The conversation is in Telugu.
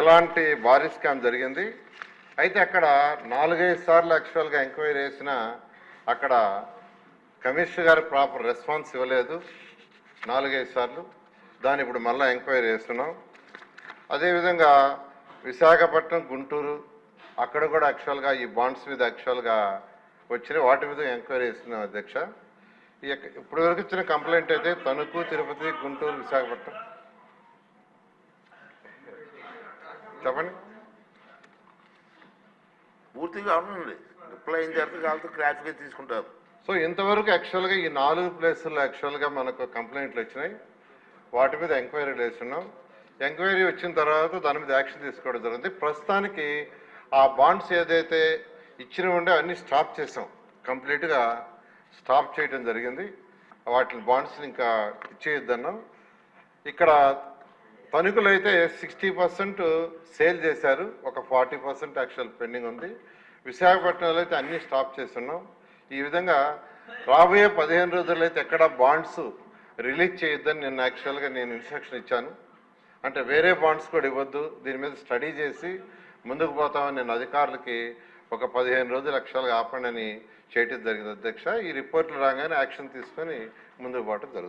ఎలాంటి భారీ స్కామ్ జరిగింది? అయితే అక్కడ నాలుగైదు సార్లు యాక్చువల్గా ఎంక్వైరీ చేసిన అక్కడ కమిషనర్ గారు ప్రాపర్ రెస్పాన్స్ ఇవ్వలేదు. నాలుగైదు సార్లు. దాన్ని ఇప్పుడు మళ్ళీ ఎంక్వైరీ చేస్తున్నాం. అదేవిధంగా విశాఖపట్నం గుంటూరు అక్కడ కూడా యాక్చువల్గా ఈ బాండ్స్ మీద యాక్చువల్గా వచ్చిన వాటి మీద ఎంక్వైరీ చేస్తున్నాం అధ్యక్ష. ఇప్పటి వరకు ఇచ్చిన కంప్లైంట్ అయితే తణుకు తిరుపతి గుంటూరు విశాఖపట్నం. చెప్పండి. పూర్తిగా అవునండి రిప్లై అయిన తర్వాత కావాలంటే క్లారిఫికేషన్ తీసుకుంటారు. సో ఇంతవరకు యాక్చువల్గా ఈ నాలుగు ప్లేసుల్లో యాక్చువల్గా మనకు కంప్లైంట్లు వచ్చినాయి. వాటి మీద ఎంక్వైరీ వేస్తున్నాం ఎంక్వైరీ వచ్చిన తర్వాత దాని మీద యాక్షన్ తీసుకోవడం జరిగింది. ప్రస్తుతానికి ఆ బాండ్స్ ఏదైతే ఇచ్చిన ఉండే అన్ని స్టాప్ చేసాం. కంప్లీట్గా స్టాప్ చేయడం జరిగింది. వాటిని బాండ్స్ని ఇంకా ఇచ్చేయద్దన్నాం. ఇక్కడ తణుకులు అయితే సిక్స్టీ పర్సెంట్ సేల్ చేశారు. ఒక ఫార్టీ పర్సెంట్ యాక్చువల్ పెండింగ్ ఉంది. విశాఖపట్నంలో అయితే అన్ని స్టాప్ చేస్తున్నాం. ఈ విధంగా రాబోయే పదిహేను రోజుల్లో అయితే ఎక్కడ బాండ్స్ రిలీజ్ చేయొద్దని నేను యాక్చువల్గా నేను ఇన్స్ట్రక్షన్ ఇచ్చాను. అంటే వేరే బాండ్స్ కూడా ఇవ్వద్దు. దీని మీద స్టడీ చేసి ముందుకు పోతామని నేను అధికారులకి ఒక పదిహేను రోజులు యాక్చువల్గా ఆపండి అని చేయటం జరిగింది అధ్యక్ష. ఈ రిపోర్ట్లు రాగానే యాక్షన్ తీసుకొని ముందుకు పోవటం జరుగుతుంది.